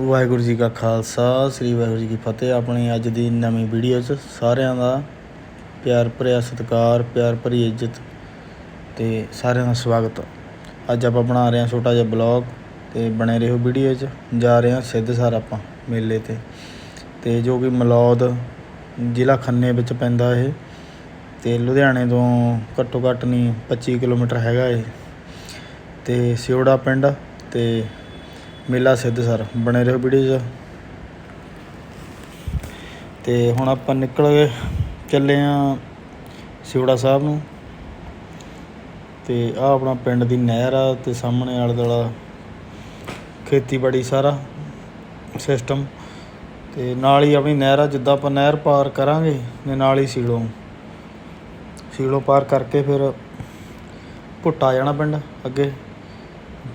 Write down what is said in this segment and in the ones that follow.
ਵਾਹਿਗੁਰੂ ਜੀ ਕਾ ਖਾਲਸਾ, ਸ੍ਰੀ ਵਾਹਿਗੁਰੂ ਜੀ ਕੀ ਫਤਿਹ। ਆਪਣੀ ਅੱਜ ਦੀ ਨਵੀਂ ਵੀਡੀਓ 'ਚ ਸਾਰਿਆਂ ਦਾ ਪਿਆਰ ਭਰਿਆ ਸਤਿਕਾਰ, ਪਿਆਰ ਭਰੀ ਇੱਜ਼ਤ ਤੇ ਸਾਰਿਆਂ ਦਾ ਸਵਾਗਤ। ਅੱਜ ਆਪਾਂ ਬਣਾ ਰਹੇ ਹਾਂ ਛੋਟਾ ਜਿਹਾ ਬਲੌਗ ਤੇ ਬਣੇ ਰਹੋ ਵੀਡੀਓ 'ਚ। ਜਾ ਰਹੇ ਹਾਂ ਸਿੱਧਸਰ ਆਪਾਂ ਮੇਲੇ ਤੇ। ਤੇ ਜੋ ਕਿ ਮਲੌਦ ਜ਼ਿਲ੍ਹਾ ਖੰਨੇ ਵਿੱਚ ਪੈਂਦਾ ਇਹ ਤੇ ਲੁਧਿਆਣੇ ਤੋਂ ਘੱਟੋ ਘੱਟ ਨਹੀਂ 25 ਕਿਲੋਮੀਟਰ ਹੈਗਾ ਇਹ। ਤੇ ਸਿਉੜਾ ਪਿੰਡ ਤੇ ਮੇਲਾ ਸਿੱਧ ਸਰ, ਬਣੇ ਰਹੋ ਵੀਡੀਓ 'ਚ। ਤੇ ਹੁਣ ਆਪਾਂ ਨਿਕਲ ਗਏ, ਚੱਲੇ ਆ ਸ਼ਿਵੜਾ ਸਾਹਿਬ ਨੂੰ। ਤੇ ਆ ਆਪਣਾ ਪਿੰਡ ਦੀ ਨਹਿਰ ਆ, ਤੇ ਸਾਹਮਣੇ ਆਲੇ ਦੁਆਲਾ ਖੇਤੀਬਾੜੀ ਸਾਰਾ ਸਿਸਟਮ ਤੇ ਨਾਲ ਹੀ ਆਪਣੀ ਨਹਿਰ ਆ, ਜਿੱਦਾਂ ਆਪਾਂ ਨਹਿਰ ਪਾਰ ਕਰਾਂਗੇ, ਤੇ ਨਾਲ ਹੀ ਸੀਲੋਂ। ਸੀਲੋਂ ਪਾਰ ਕਰਕੇ ਫਿਰ ਭੁੱਟਾ ਜਾਣਾ ਪਿੰਡ ਅੱਗੇ।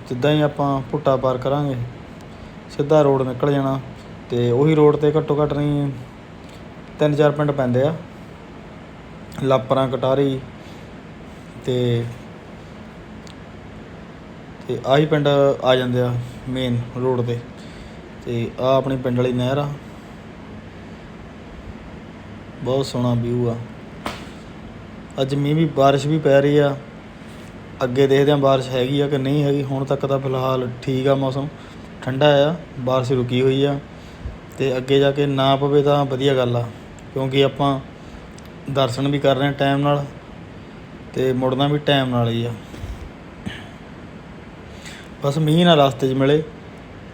ਜਿੱਦਾਂ ਹੀ ਆਪਾਂ ਭੁੱਟਾ ਪਾਰ ਕਰਾਂਗੇ, ਸਿੱਧਾ ਰੋਡ ਨਿਕਲ ਜਾਣਾ ਤੇ ਉਹੀ ਰੋਡ ਤੇ ਘੱਟੋ ਘੱਟ ਨਹੀਂ ਤਿੰਨ ਚਾਰ ਪਿੰਡ ਪੈਂਦੇ ਆ। ਲਾਪਰਾਂ, ਕਟਾਰੀ ਤੇ ਤੇ ਆਹੀ ਪਿੰਡ ਆ ਜਾਂਦੇ ਆ ਮੇਨ ਰੋਡ ਤੇ। ਤੇ ਆ ਆਪਣੀ ਪਿੰਡ ਵਾਲੀ ਨਹਿਰ ਆ। ਬਹੁਤ ਸੋਹਣਾ ਵਿਊ ਆ। ਅੱਜ ਮੀਂਹ ਵੀ, ਬਾਰਿਸ਼ ਵੀ ਪੈ ਰਹੀ ਆ। ਅੱਗੇ ਦੇਖਦੇ ਹਾਂ ਬਾਰਿਸ਼ ਹੈਗੀ ਆ ਕਿ ਨਹੀਂ ਹੈਗੀ। ਹੁਣ ਤੱਕ ਤਾਂ ਫਿਲਹਾਲ ਠੀਕ ਆ ਮੌਸਮ। ਠੰਡਾ ਆ, ਬਾਰਿਸ਼ ਰੁਕੀ ਹੋਈ ਆ। ਤੇ ਅੱਗੇ ਜਾ ਕੇ ਨਾ ਪਵੇ ਤਾਂ ਵਧੀਆ ਗੱਲ ਆ। ਕਿਉਂਕਿ ਆਪਾਂ ਦਰਸ਼ਨ ਵੀ ਕਰ ਰਹੇ ਹਾਂ ਟਾਈਮ ਨਾਲ ਤੇ ਮੁੜਨਾ ਵੀ ਟਾਈਮ ਨਾਲ ਹੀ ਆ। ਬਸ ਮੀਂਹ ਨਾ ਰਸਤੇ 'ਚ ਮਿਲੇ।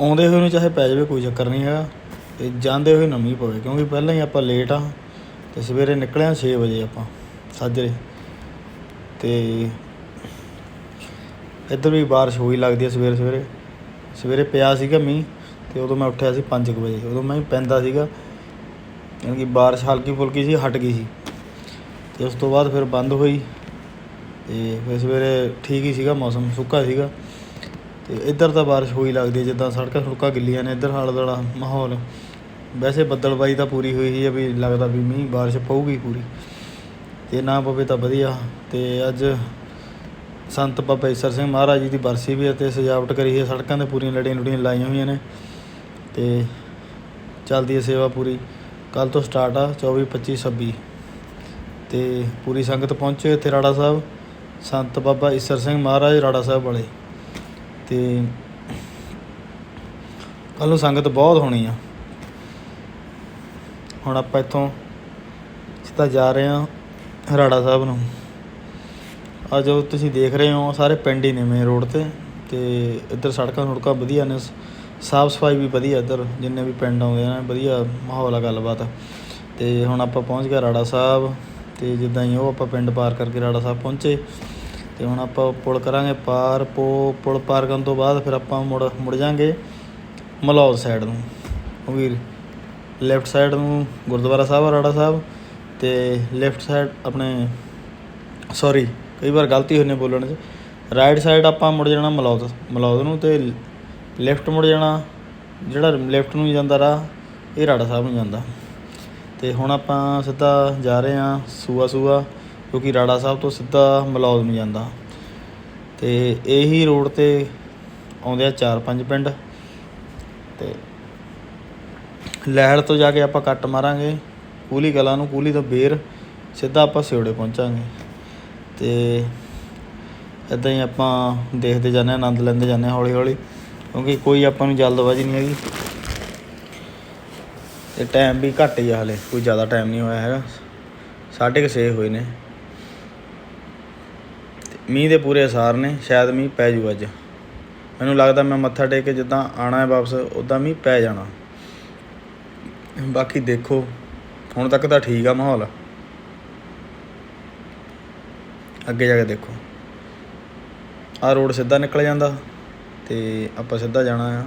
ਆਉਂਦੇ ਹੋਏ ਨੂੰ ਚਾਹੇ ਪੈ ਜਾਵੇ ਕੋਈ ਚੱਕਰ ਨਹੀਂ ਹੈਗਾ। ਤੇ ਜਾਂਦੇ ਹੋਏ ਨਾ ਮੀਂਹ ਪਵੇ। ਕਿਉਂਕਿ ਪਹਿਲਾਂ ਹੀ ਆਪਾਂ ਲੇਟ ਆ ਤੇ ਸਵੇਰੇ ਨਿਕਲਿਆ ਆ 6 ਵਜੇ ਆਪਾਂ, ਸਾਜਰੇ। ਤੇ ਇੱਧਰ ਵੀ ਬਾਰਿਸ਼ ਹੋਈ ਲੱਗਦੀ ਹੈ ਸਵੇਰੇ ਸਵੇਰੇ। ਸਵੇਰੇ ਪਿਆ ਸੀਗਾ ਮੀਂਹ ਤੇ ਉਦੋਂ ਮੈਂ ਉੱਠਿਆ ਸੀ 5 ਵਜੇ। ਉਦੋਂ ਮੈਂ ਪੈਂਦਾ ਸੀਗਾ। ਯਾਨੀ ਕਿ ਬਾਰਿਸ਼ ਹਲਕੀ ਫੁਲਕੀ ਸੀ, ਹਟ ਗਈ ਸੀ। ਤੇ ਉਸ ਤੋਂ ਬਾਅਦ ਫਿਰ ਬੰਦ ਹੋਈ ਤੇ ਫਿਰ ਸਵੇਰੇ ਠੀਕ ਹੀ ਸੀਗਾ, ਮੌਸਮ ਸੁੱਕਾ ਸੀਗਾ। ਤੇ ਇੱਧਰ ਤਾਂ ਬਾਰਿਸ਼ ਹੋਈ ਲੱਗਦੀ ਜਿੱਦਾਂ ਸੜਕਾਂ ਸੁੜਕਾਂ ਗਿੱਲੀਆਂ ਨੇ, ਇੱਧਰ ਹਾਲ ਦਾ ਮਾਹੌਲ। ਵੈਸੇ ਬੱਦਲਬਾਈ ਤਾਂ ਪੂਰੀ ਹੋਈ ਹੀ ਹੈ ਵੀ ਲੱਗਦਾ ਵੀ ਮੀਂਹ, ਬਾਰਿਸ਼ ਪਊਗੀ ਪੂਰੀ। ਤੇ ਨਾ ਪਵੇ ਤਾਂ ਵਧੀਆ। ਤੇ ਅੱਜ ਸੰਤ ਬਾਬਾ ਈਸਰ ਸਿੰਘ ਮਹਾਰਾਜ ਜੀ ਦੀ ਬਰਸੀ ਵੀ ਹੈ ਤੇ ਸਜਾਵਟ ਕਰੀ ਹੈ, ਸੜਕਾਂ ਤੇ ਪੂਰੀਆਂ ਲੜੀਆਂ ਲੁੜੀਆਂ ਲਾਈਆਂ ਹੋਈਆਂ ਨੇ ਤੇ ਚੱਲਦੀ ਹੈ ਸੇਵਾ ਪੂਰੀ। ਕੱਲ ਤੋਂ ਸਟਾਰਟ ਆ 24 25 26 ਤੇ ਪੂਰੀ ਸੰਗਤ ਪਹੁੰਚੇ ਇੱਥੇ ਰਾੜਾ ਸਾਹਿਬ। ਸੰਤ ਬਾਬਾ ਈਸਰ ਸਿੰਘ ਮਹਾਰਾਜ ਰਾੜਾ ਸਾਹਿਬ ਵਾਲੇ। ਤੇ ਕੱਲ ਨੂੰ ਸੰਗਤ ਬਹੁਤ ਹੋਣੀ ਆ। ਹੁਣ ਆਪਾਂ ਇੱਥੋਂ ਸਿੱਧਾ ਜਾ ਰਹੇ ਹਾਂ ਰਾੜਾ ਸਾਹਿਬ ਨੂੰ। ਆ ਜੋ ਤੁਸੀਂ ਦੇਖ ਰਹੇ ਹੋ, ਸਾਰੇ ਪਿੰਡ ਹੀ ਨੇ ਮੇਨ ਰੋਡ ਤੇ ਤੇ ਇੱਧਰ ਸੜਕਾਂ ਸੁੜਕਾਂ ਵਧੀਆ ਨੇ, ਸਾਫ਼ ਸਫ਼ਾਈ ਵੀ ਵਧੀਆ ਇੱਧਰ, ਜਿੰਨੇ ਵੀ ਪਿੰਡ ਆਉਂਦੇ ਨੇ ਵਧੀਆ ਮਾਹੌਲ ਆ ਗੱਲਬਾਤ। ਤੇ ਹੁਣ ਆਪਾਂ ਪਹੁੰਚ ਗਏ ਰਾੜਾ ਸਾਹਿਬ, ਤੇ ਜਿੱਦਾਂ ਹੀ ਉਹ ਆਪਾਂ ਪਿੰਡ ਪਾਰ ਕਰਕੇ ਰਾੜਾ ਸਾਹਿਬ ਪਹੁੰਚੇ, ਤੇ ਹੁਣ ਆਪਾਂ ਪੁਲ ਕਰਾਂਗੇ ਪਾਰ, ਪੋ, ਪੁਲ ਪਾਰ ਕਰਨ ਤੋਂ ਬਾਅਦ ਫਿਰ ਆਪਾਂ ਮੁੜ ਮੁੜ ਜਾਾਂਗੇ ਮਲੌਦ ਸਾਈਡ ਨੂੰ। ਉਹ ਲੈਫਟ ਸਾਈਡ ਨੂੰ ਗੁਰਦੁਆਰਾ ਸਾਹਿਬ ਆ ਰਾੜਾ ਸਾਹਿਬ, ਤੇ ਲੈਫਟ ਸਾਈਡ ਆਪਣੇ ਸੌਰੀ ਕਈ ਵਾਰ ਗਲਤੀ ਹੁੰਦੀ ਬੋਲਣ 'ਚ। ਰਾਈਟ ਸਾਈਡ ਆਪਾਂ ਮੁੜ ਜਾਣਾ ਮਲੌਦ ਮਲੌਦ ਨੂੰ ਤੇ ਲੈਫਟ ਮੁੜ ਜਾਣਾ, ਜਿਹੜਾ ਲੈਫਟ ਨੂੰ ਜਾਂਦਾ ਰਾਹ, ਇਹ ਰਾੜਾ ਸਾਹਿਬ ਨੂੰ ਜਾਂਦਾ। ਤੇ ਹੁਣ ਆਪਾਂ ਸਿੱਧਾ ਜਾ ਰਹੇ ਹਾਂ ਸੂਆ ਸੂਆ, ਕਿਉਂਕਿ ਰਾੜਾ ਸਾਹਿਬ ਤੋਂ ਸਿੱਧਾ ਮਲੌਦ ਨੂੰ ਜਾਂਦਾ। ਤੇ ਇਹੀ ਰੋਡ ਤੇ ਆਉਂਦੇ ਆ ਚਾਰ ਪੰਜ ਪਿੰਡ। ਤੇ ਲਹਿੜ ਤੋਂ ਜਾ ਕੇ ਆਪਾਂ ਕੱਟ ਮਾਰਾਂਗੇ, ਕੂਲੀ ਕਲਾ ਨੂੰ, ਕੂਲੀ ਤੋਂ ਬੇਰ, ਸਿੱਧਾ ਆਪਾਂ ਸਿਉੜੇ ਪਹੁੰਚਾਂਗੇ। ਤੇ ਇਦਾਂ ਹੀ ਆਪਾਂ ਦੇਖਦੇ ਜਾਂਦੇ ਹਾਂ, ਆਨੰਦ ਲੈਂਦੇ ਜਾਂਦੇ ਹਾਂ ਹੌਲੀ ਹੌਲੀ, ਕਿਉਂਕਿ ਕੋਈ ਆਪਾਂ ਨੂੰ ਜਲਦਬਾਜ਼ੀ ਨਹੀਂ ਹੈਗੀ। ਤੇ ਟਾਈਮ ਵੀ ਘੱਟ ਹੀ ਆ ਹਲੇ, ਕੋਈ ਜ਼ਿਆਦਾ ਟਾਈਮ ਨਹੀਂ ਹੋਇਆ ਹੈਗਾ। ਸਾਢੇ ਕੁ ਛੇ ਹੋਏ ਨੇ। ਤੇ ਮੀਂਹ ਦੇ ਪੂਰੇ ਅਸਾਰ ਨੇ, ਸ਼ਾਇਦ ਮੀਂਹ ਪੈ ਜੂ ਅੱਜ। ਮੈਨੂੰ ਲੱਗਦਾ ਮੈਂ ਮੱਥਾ ਟੇਕ ਕੇ ਜਿੱਦਾਂ ਆਣਾ ਹੈ ਵਾਪਸ ਉਦਾਂ ਮੀਂਹ ਪੈ ਜਾਣਾ। ਬਾਕੀ ਦੇਖੋ, ਹੁਣ ਤੱਕ ਤਾਂ ਠੀਕ ਆ ਮਾਹੌਲ। ਅੱਗੇ ਜਾ ਕੇ ਦੇਖੋ। ਆ ਰੋਡ ਸਿੱਧਾ ਨਿਕਲ ਜਾਂਦਾ ਤੇ ਆਪਾਂ ਸਿੱਧਾ ਜਾਣਾ ਆ।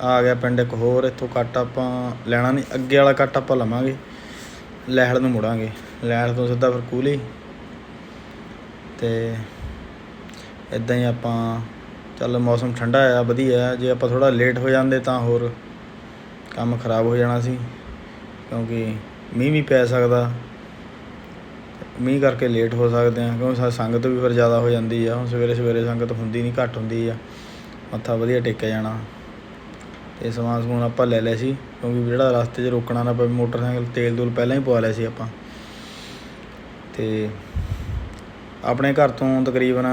ਆ ਗਿਆ ਪਿੰਡ ਇੱਕ ਹੋਰ, ਇੱਥੋਂ ਕੱਟ ਆਪਾਂ ਲੈਣਾ ਨਹੀਂ, ਅੱਗੇ ਵਾਲਾ ਕੱਟ ਆਪਾਂ ਲਵਾਂਗੇ। ਲੈਹੜ ਨੂੰ ਮੁੜਾਂਗੇ। ਲੈਹੜ ਤੋਂ ਸਿੱਧਾ ਫਿਰ ਕੂਲੀ। ਤੇ ਇਦਾਂ ਹੀ ਆਪਾਂ, ਚੱਲ ਮੌਸਮ ਠੰਡਾ ਆ, ਵਧੀਆ ਆ। ਜੇ ਆਪਾਂ ਥੋੜਾ ਲੇਟ ਹੋ ਜਾਂਦੇ ਤਾਂ ਹੋਰ ਕੰਮ ਖਰਾਬ ਹੋ ਜਾਣਾ ਸੀ, ਕਿਉਂਕਿ ਮੀਂਹ ਵੀ ਪੈ ਸਕਦਾ। ਮੀਂਹ ਕਰਕੇ ਲੇਟ ਹੋ ਸਕਦੇ ਆ, ਕਿਉਂਕਿ ਸੰਗਤ ਵੀ ਫਿਰ ਜ਼ਿਆਦਾ ਹੋ ਜਾਂਦੀ ਆ। ਹੁਣ ਸਵੇਰੇ ਸਵੇਰੇ ਸੰਗਤ ਹੁੰਦੀ ਨਹੀਂ ਘੱਟ ਹੁੰਦੀ ਆ। ਮੱਥਾ ਵਧੀਆ ਟੇਕਿਆ ਜਾਣਾ। ਤੇ ਸਮਾਨ ਸਮੂਨ ਆਪਾਂ ਲੈ ਲਿਆ ਸੀ, ਕਿਉਂਕਿ ਜਿਹੜਾ ਰਸਤੇ 'ਚ ਰੋਕਣਾ ਨਾ ਪਵੇ, ਮੋਟਰਸਾਈਕਲ, ਤੇਲ ਦੂਲ ਪਹਿਲਾਂ ਹੀ ਪਵਾ ਲਿਆ ਸੀ ਆਪਾਂ। ਤੇ ਆਪਣੇ ਘਰ ਤੋਂ ਤਕਰੀਬਨ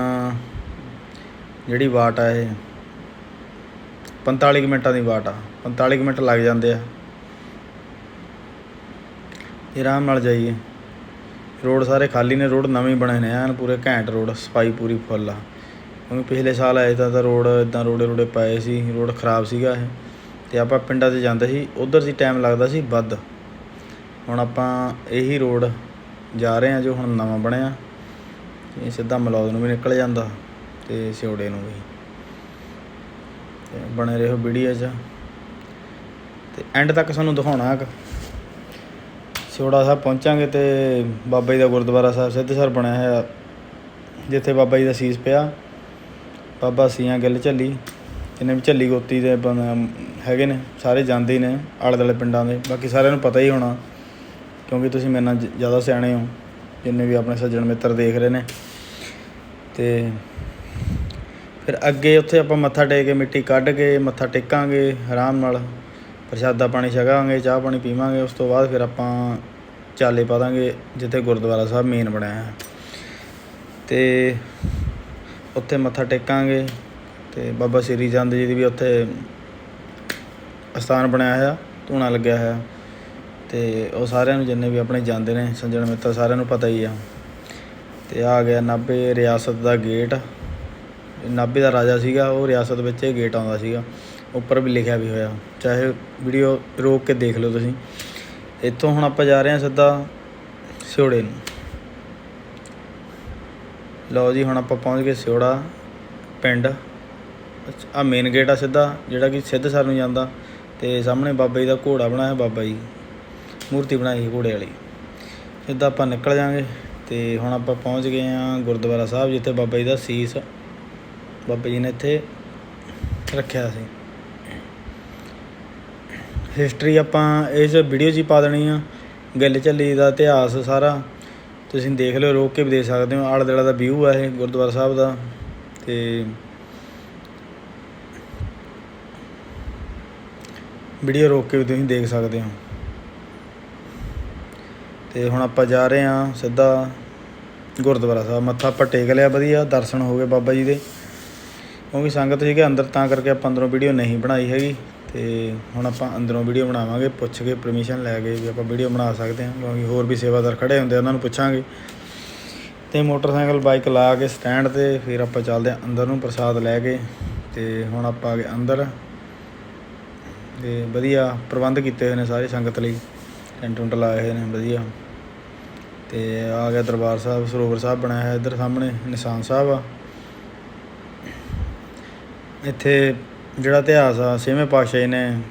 ਜਿਹੜੀ ਵਾਟ ਆ ਇਹ 45 ਕੁ ਮਿੰਟਾਂ ਦੀ ਵਾਟ ਆ। 45 ਕੁ ਮਿੰਟ ਲੱਗ ਜਾਂਦੇ ਆ। ਆਰਾਮ ਨਾਲ ਜਾਈਏ। ਰੋਡ ਸਾਰੇ ਖਾਲੀ ਨੇ, ਰੋਡ ਨਵੇਂ ਬਣੇ ਨੇ, ਐਨ ਪੂਰੇ ਘੈਂਟ ਰੋਡ, ਸਫ਼ਾਈ ਪੂਰੀ ਫੁੱਲ ਆ। ਕਿਉਂਕਿ ਪਿਛਲੇ ਸਾਲ ਆਏ ਤਾਂ ਤਾਂ ਰੋਡ ਇਦਾਂ ਰੋੜੇ ਰੋੜੇ ਪਏ ਸੀ, ਰੋਡ ਖਰਾਬ ਸੀਗਾ ਇਹ। ਤੇ ਆਪਾਂ ਪਿੰਡਾਂ 'ਚ ਜਾਂਦੇ ਸੀ, ਉਧਰ ਸੀ ਟਾਈਮ ਲੱਗਦਾ ਸੀ ਵੱਧ। ਹੁਣ ਆਪਾਂ ਇਹੀ ਰੋਡ ਜਾ ਰਹੇ ਹਾਂ ਜੋ ਹੁਣ ਨਵਾਂ ਬਣਿਆ। ਇਹ ਸਿੱਧਾ ਮਲੌਦ ਨੂੰ ਵੀ ਨਿਕਲ ਜਾਂਦਾ ਤੇ ਸਿਉੜੇ ਨੂੰ ਵੀ। ਤੇ ਬਣੇ ਰਹੋ ਵੀਡੀਓ 'ਚ। ਤੇ ਐਂਡ ਤੱਕ ਸਾਨੂੰ ਦਿਖਾਉਣਾ ਕਿ ਸਿਉੜਾ ਸਾਹਿਬ ਪਹੁੰਚਾਂਗੇ ਤੇ ਬਾਬਾ ਜੀ ਦਾ ਗੁਰਦੁਆਰਾ ਸਾਹਿਬ ਸਿੱਧਸਰ ਬਣਿਆ ਹੋਇਆ, ਜਿੱਥੇ ਬਾਬਾ ਜੀ ਦਾ ਸੀਸ ਪਿਆ। ਬਾਬਾ ਸੀਆਂ ਗਿੱਲ ਝੱਲੀ, ਜਿੰਨੇ ਵੀ ਝੱਲੀ ਗੋਤੀ ਦੇ ਹੈਗੇ ਨੇ, ਸਾਰੇ ਜਾਂਦੇ ਨੇ ਆਲੇ ਦੁਆਲੇ ਪਿੰਡਾਂ ਦੇ। ਬਾਕੀ ਸਾਰਿਆਂ ਨੂੰ ਪਤਾ ਹੀ ਹੋਣਾ, ਕਿਉਂਕਿ ਤੁਸੀਂ ਮੇਰੇ ਨਾਲ ਜ਼ਿਆਦਾ ਸਿਆਣੇ ਹੋ, ਜਿੰਨੇ ਵੀ ਆਪਣੇ ਸੱਜਣ ਮਿੱਤਰ ਦੇਖ ਰਹੇ ਨੇ। ਤੇ ਫਿਰ ਅੱਗੇ ਉੱਥੇ ਆਪਾਂ ਮੱਥਾ ਟੇਕ ਕੇ ਮਿੱਟੀ ਕੱਢ ਕੇ, ਮੱਥਾ ਟੇਕਾਂਗੇ ਆਰਾਮ ਨਾਲ। ਪ੍ਰਸ਼ਾਦਾ ਪਾਣੀ ਛਕਾਂਗੇ ਚਾਹ ਪਾਣੀ ਪੀਵਾਂਗੇ, ਉਸ ਤੋਂ ਬਾਅਦ ਫਿਰ ਆਪਾਂ ਚਾਲੇ ਪਾ ਦਾਂਗੇ, ਜਿੱਥੇ ਗੁਰਦੁਆਰਾ ਸਾਹਿਬ ਮੇਨ ਬਣਿਆ ਹੈ ਤੇ ਉੱਥੇ ਮੱਥਾ ਟੇਕਾਂਗੇ ਤੇ ਬਾਬਾ ਸ੍ਰੀ ਚੰਦ ਜੀ ਦੀ ਵੀ ਉੱਥੇ ਅਸਥਾਨ ਬਣਾਇਆ ਹੋਇਆ, ਧੂਣਾ ਲੱਗਿਆ ਹੋਇਆ। ਤੇ ਉਹ ਸਾਰਿਆਂ ਨੂੰ ਜਿੰਨੇ ਵੀ ਆਪਣੇ ਜਾਂਦੇ ਨੇ, ਸੰਜਣ ਮਿੱਤਰ ਸਾਰਿਆਂ ਨੂੰ ਪਤਾ ਹੀ ਆ। ਤੇ ਆ ਗਿਆ ਨਾਭੇ ਰਿਆਸਤ ਦਾ ਗੇਟ ਨਾਭੇ ਦਾ ਰਾਜਾ ਸੀਗਾ, ਉਹ ਰਿਆਸਤ ਵਿੱਚ ਇਹ ਗੇਟ ਆਉਂਦਾ ਸੀਗਾ। ਉੱਪਰ ਵੀ ਲਿਖਿਆ ਵੀ ਹੋਇਆ। ਚਾਹੇ ਵੀਡੀਓ ਰੋਕ ਕੇ ਦੇਖ ਲਓ ਤੁਸੀਂ। ਇੱਥੋਂ ਹੁਣ ਆਪਾਂ ਜਾ ਰਹੇ ਹਾਂ ਸਿੱਧਾ ਸਿਉੜੇ ਨੂੰ। ਲਓ ਜੀ, ਹੁਣ ਆਪਾਂ ਪਹੁੰਚ ਗਏ ਸਿਉੜਾ ਪਿੰਡ। ਆ ਮੇਨ ਗੇਟ ਆ ਸਿੱਧਾ, ਜਿਹੜਾ ਕਿ ਸਿੱਧ ਸਰ ਨੂੰ ਜਾਂਦਾ। ਤੇ ਸਾਹਮਣੇ ਬਾਬਾ ਜੀ ਦਾ ਘੋੜਾ ਬਣਾਇਆ ਬਾਬਾ ਜੀ। ਮੂਰਤੀ ਬਣਾਈ ਘੋੜੇ ਵਾਲੀ। ਸਿੱਧਾ ਆਪਾਂ ਨਿਕਲ ਜਾਾਂਗੇ। ਤੇ ਹੁਣ ਆਪਾਂ ਪਹੁੰਚ ਗਏ ਆ ਗੁਰਦੁਆਰਾ ਸਾਹਿਬ, ਜਿੱਥੇ ਬਾਬਾ ਜੀ ਦਾ ਸੀਸ ਬਾਬਾ ਜੀ ਨੇ ਇੱਥੇ ਰੱਖਿਆ ਸੀ। ਹਿਸਟਰੀ ਆਪਾਂ ਇਸ ਵੀਡੀਓ 'ਚ ਹੀ ਪਾ ਦੇਣੀ ਆ। ਗਿੱਲ ਝੱਲੀ ਦਾ ਇਤਿਹਾਸ ਸਾਰਾ। ਤੁਸੀਂ ਦੇਖ ਲਿਓ, ਰੋਕ ਕੇ ਵੀ ਦੇਖ ਸਕਦੇ ਹੋ। ਆਲੇ ਦੁਆਲੇ ਦਾ ਵਿਊ ਆ ਇਹ ਗੁਰਦੁਆਰਾ ਸਾਹਿਬ ਦਾ। ਤੇ ਵੀਡੀਓ ਰੋਕ ਕੇ ਵੀ ਤੁਸੀਂ ਦੇਖ ਸਕਦੇ ਹੋ। ਤੇ ਹੁਣ ਆਪਾਂ ਜਾ ਰਹੇ ਹਾਂ ਸਿੱਧਾ ਗੁਰਦੁਆਰਾ ਸਾਹਿਬ। ਮੱਥਾ ਆਪਾਂ ਟੇਕ ਲਿਆ, ਵਧੀਆ ਦਰਸ਼ਨ ਹੋ ਗਏ ਬਾਬਾ ਜੀ ਦੇ। ਕਿਉਂਕਿ ਸੰਗਤ ਸੀਗੇ ਅੰਦਰ ਤਾਂ ਕਰਕੇ ਆਪਾਂ ਅੰਦਰੋਂ ਵੀਡੀਓ ਨਹੀਂ ਬਣਾਈ ਹੈਗੀ। ਤੇ ਹੁਣ ਆਪਾਂ ਅੰਦਰੋਂ ਵੀਡੀਓ ਬਣਾਵਾਂਗੇ ਪੁੱਛ ਕੇ ਪਰਮਿਸ਼ਨ ਲੈ ਕੇ ਵੀ ਆਪਾਂ ਵੀਡੀਓ ਬਣਾ ਸਕਦੇ ਹਾਂ ਕਿਉਂਕਿ ਹੋਰ ਵੀ ਸੇਵਾਦਾਰ ਖੜੇ ਹੁੰਦੇ ਆ, ਉਹਨਾਂ ਨੂੰ ਪੁੱਛਾਂਗੇ। ਤੇ ਮੋਟਰਸਾਈਕਲ ਬਾਈਕ ਲਾ ਕੇ ਸਟੈਂਡ ਤੇ ਫਿਰ ਆਪਾਂ ਚੱਲਦੇ ਹਾਂ ਅੰਦਰ ਨੂੰ ਪ੍ਰਸਾਦ ਲੈ ਕੇ ਤੇ ਹੁਣ ਆਪਾਂ ਆ ਗਏ ਅੰਦਰ। ਤੇ ਵਧੀਆ ਪ੍ਰਬੰਧ ਕੀਤੇ ਹੋਏ ਨੇ ਸਾਰੀ ਸੰਗਤ ਲਈ ਟੈਂਟ ਟੁੰਟ ਲਾਏ ਹੋਏ ਨੇ ਵਧੀਆ। ਤੇ ਆ ਗਿਆ ਦਰਬਾਰ ਸਾਹਿਬ ਸਰੋਵਰ ਸਾਹਿਬ ਬਣਾਇਆ ਹੈ ਇੱਧਰ ਸਾਹਮਣੇ ਨਿਸ਼ਾਨ ਸਾਹਿਬ ਆ। ਇੱਥੇ ਜਿਹੜਾ ਇਤਿਹਾਸ ਆ ਛੇਵੇਂ ਪਾਤਸ਼ਾਹ ਜੀ ਨੇ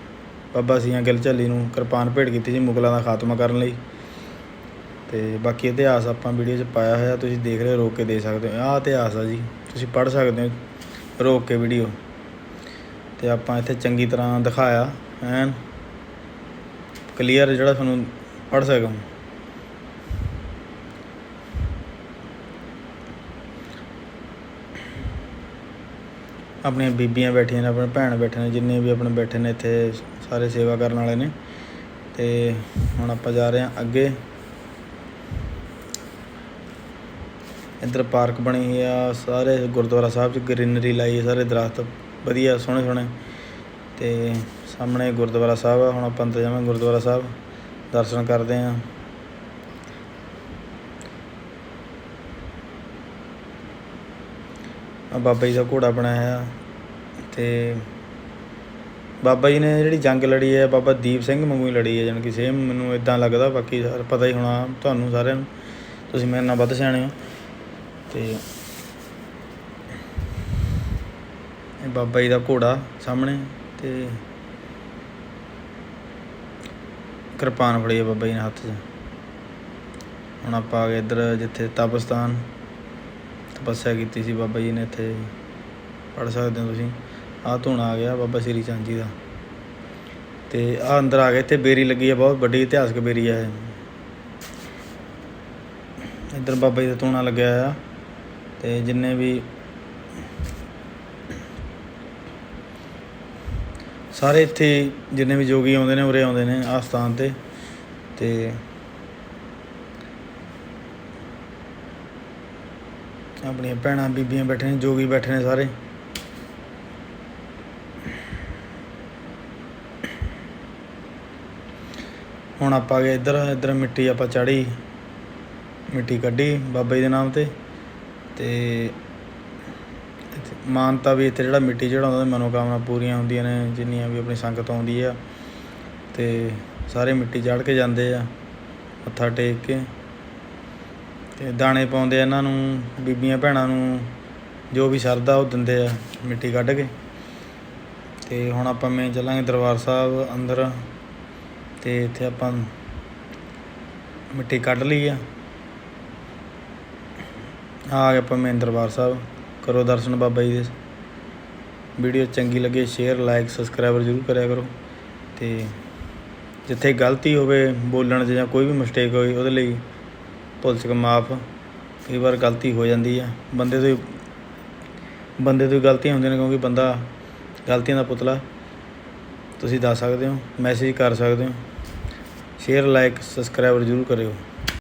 ਬਾਬਾ ਸੀਆਂ ਗਿੱਲ ਝੱਲੀ ਨੂੰ ਕਿਰਪਾਨ ਭੇਟ ਕੀਤੀ ਸੀ ਮੁਗਲਾਂ ਦਾ ਖਾਤਮਾ ਕਰਨ ਲਈ। ਤੇ ਬਾਕੀ ਇਤਿਹਾਸ ਆਪਾਂ ਵੀਡੀਓ 'ਚ ਪਾਇਆ ਹੋਇਆ ਤੁਸੀਂ ਦੇਖ ਰਹੇ ਹੋ, ਰੋਕ ਕੇ ਦੇ ਸਕਦੇ ਹੋ। ਆਹ ਇਤਿਹਾਸ ਆ ਜੀ ਤੁਸੀਂ ਪੜ੍ਹ ਸਕਦੇ ਹੋ ਰੋਕ ਕੇ ਵੀਡੀਓ। ਤੇ ਆਪਾਂ ਇੱਥੇ ਚੰਗੀ ਤਰ੍ਹਾਂ ਦਿਖਾਇਆ ਐਨ। ਕਲੀਅਰ ਜਿਹੜਾ ਤੁਹਾਨੂੰ ਪੜ੍ਹ ਸਕੋ ਆਪਣੀਆਂ ਬੀਬੀਆਂ ਬੈਠੀਆਂ ਨੇ, ਆਪਣੇ ਭੈਣ ਬੈਠੇ ਨੇ, ਜਿੰਨੇ ਵੀ ਆਪਣੇ ਬੈਠੇ ਨੇ ਇੱਥੇ ਸਾਰੇ ਸੇਵਾ ਕਰਨ ਵਾਲੇ ਨੇ। ਤੇ ਹੁਣ ਆਪਾਂ ਜਾ ਰਹੇ ਹਾਂ ਅੱਗੇ। ਇੱਧਰ ਪਾਰਕ ਬਣੀ ਹੋਈ ਆ, ਸਾਰੇ ਗੁਰਦੁਆਰਾ ਸਾਹਿਬ 'ਚ ਗ੍ਰੀਨਰੀ ਲਾਈ ਹੈ ਸਾਰੇ ਦਰਖਤ ਵਧੀਆ, ਸੋਹਣੇ ਸੋਹਣੇ। ਤੇ ਸਾਹਮਣੇ ਗੁਰਦੁਆਰਾ ਸਾਹਿਬ ਆ, ਹੁਣ ਆਪਾਂ ਅੰਦਰ ਜਾਵਾਂਗੇ ਗੁਰਦੁਆਰਾ ਸਾਹਿਬ। ਦਰਸ਼ਨ ਕਰਦੇ ਆਂ ਬਾਬਾ ਜੀ ਦਾ ਘੋੜਾ ਬਣਾਇਆ ਆ। ਤੇ ਬਾਬਾ ਜੀ ਨੇ ਜਿਹੜੀ ਜੰਗ ਲੜੀ ਹੈ, ਬਾਬਾ ਦੀਪ ਸਿੰਘ ਵਾਂਗੂ ਹੀ ਲੜੀ ਹੈ, ਜਾਣੀ ਕਿ ਸੇਮ ਮੈਨੂੰ ਇਦਾਂ ਲੱਗਦਾ, ਬਾਕੀ ਸਾਰ- ਪਤਾ ਹੀ ਹੋਣਾ ਤੁਹਾਨੂੰ ਸਾਰਿਆਂ ਨੂੰ। ਤੁਸੀਂ ਮੇਰੇ ਨਾਲ ਵੱਧ ਸਿਆਣੇ ਹੋ। ਤੇ ਇਹ ਬਾਬਾ ਜੀ ਦਾ ਘੋੜਾ ਸਾਹਮਣੇ ਤੇ ਕਿਰਪਾਨ ਫੜੀ ਹੈ ਬਾਬਾ ਜੀ ਨੇ ਹੱਥ 'ਚ। ਹੁਣ ਆਪਾਂ ਆ ਗਏ ਇੱਧਰ ਜਿੱਥੇ ਤਪਸਤਾਨ ਤਪੱਸਿਆ ਕੀਤੀ ਸੀ ਬਾਬਾ ਜੀ ਨੇ ਇੱਥੇ। ਪੜ ਸਕਦੇ ਹੋ ਤੁਸੀਂ। ਆਹ ਧੂਣਾ ਆ ਗਿਆ ਬਾਬਾ ਸ੍ਰੀ ਚੰਦ ਜੀ ਦਾ। ਤੇ ਆ ਅੰਦਰ ਆ ਗਏ ਇੱਥੇ ਬੇਰੀ ਲੱਗੀ ਆ, ਬਹੁਤ ਵੱਡੀ ਇਤਿਹਾਸਕ ਬੇਰੀ ਆ ਇਹ। ਇੱਧਰ ਬਾਬਾ ਜੀ ਦਾ ਧੂਣਾ ਲੱਗਿਆ ਆ ਤੇ ਜਿੰਨੇ ਵੀ ਸਾਰੇ ਇੱਥੇ ਜਿੰਨੇ ਵੀ ਜੋਗੀ ਆਉਂਦੇ ਨੇ, ਉਰੇ ਆਉਂਦੇ ਨੇ ਆਹ ਸਥਾਨ ਤੇ। ਤੇ ਆਪਣੀਆਂ ਭੈਣਾਂ, ਬੀਬੀਆਂ ਬੈਠੇ ਨੇ, ਜੋਗੀ ਬੈਠੇ ਨੇ ਸਾਰੇ। ਹੁਣ ਆਪਾਂ ਗਏ ਇੱਧਰ ਇੱਧਰ ਮਿੱਟੀ ਆਪਾਂ ਚਾੜੀ, ਮਿੱਟੀ ਕੱਢੀ ਬਾਬਾ ਜੀ ਦੇ ਨਾਮ ਤੇ। ਤੇ ਮਾਨਤਾ ਵੀ ਇੱਥੇ ਜਿਹੜਾ ਮਿੱਟੀ ਚੜਾਉਂਦਾ ਉਹਦੀ ਮਨੋਕਾਮਨਾ ਪੂਰੀਆਂ ਹੁੰਦੀਆਂ ਨੇ, ਜਿੰਨੀਆਂ ਵੀ ਆਪਣੀ ਸੰਗਤ ਆਉਂਦੀ ਆ। ਤੇ ਸਾਰੇ ਮਿੱਟੀ ਚੜ੍ਹ ਕੇ ਜਾਂਦੇ ਆ, ਮੱਥਾ ਟੇਕ ਕੇ। ਤੇ ਦਾਣੇ ਪਾਉਂਦੇ ਆ ਇਹਨਾਂ ਨੂੰ, ਬੀਬੀਆਂ ਭੈਣਾਂ ਨੂੰ, ਜੋ ਵੀ ਸਰਦਾ ਉਹ ਦਿੰਦੇ ਆ ਮਿੱਟੀ ਕੱਢ ਕੇ। ਤੇ ਹੁਣ ਆਪਾਂ ਮੈਂ ਚੱਲਾਂਗੇ ਦਰਬਾਰ ਸਾਹਿਬ ਅੰਦਰ, ਤੇ ਇੱਥੇ ਆਪਾਂ ਮਿੱਟੀ ਕੱਢ ਲਈ ਆ। ਆ ਗਏ ਆਪਾਂ ਮੈਂ ਦਰਬਾਰ ਸਾਹਿਬ, ਕਰੋ ਦਰਸ਼ਨ ਬਾਬਾ ਜੀ ਦੇ। ਵੀਡੀਓ ਚੰਗੀ ਲੱਗੇ ਸ਼ੇਅਰ ਲਾਈਕ ਸਬਸਕ੍ਰਾਈਬਰ ਜ਼ਰੂਰ ਕਰਿਆ ਕਰੋ। ਤੇ ਜਿੱਥੇ ਗਲਤੀ ਹੋਵੇ, ਬੋਲਣ 'ਚ ਜਾਂ ਕੋਈ ਵੀ ਮਿਸਟੇਕ ਹੋਈ, ਉਹਦੇ ਲਈ ਭੁੱਲ ਚੁੱਕ ਮਾਫ। ਕਈ ਵਾਰ ਗਲਤੀ ਹੋ ਜਾਂਦੀ ਆ। ਬੰਦੇ ਤੋਂ ਬੰਦੇ ਤੋਂ ਗਲਤੀਆਂ ਹੁੰਦੀਆਂ ਨੇ ਕਿਉਂਕਿ ਬੰਦਾ ਗਲਤੀਆਂ ਦਾ ਪੁਤਲਾ। ਤੁਸੀਂ ਦੱਸ ਸਕਦੇ ਹੋ ਮੈਸੇਜ ਕਰ ਸਕਦੇ ਹੋ। ਸ਼ੇਅਰ ਲਾਈਕ ਸਬਸਕ੍ਰਾਈਬਰ ਜ਼ਰੂਰ ਕਰਿਓ।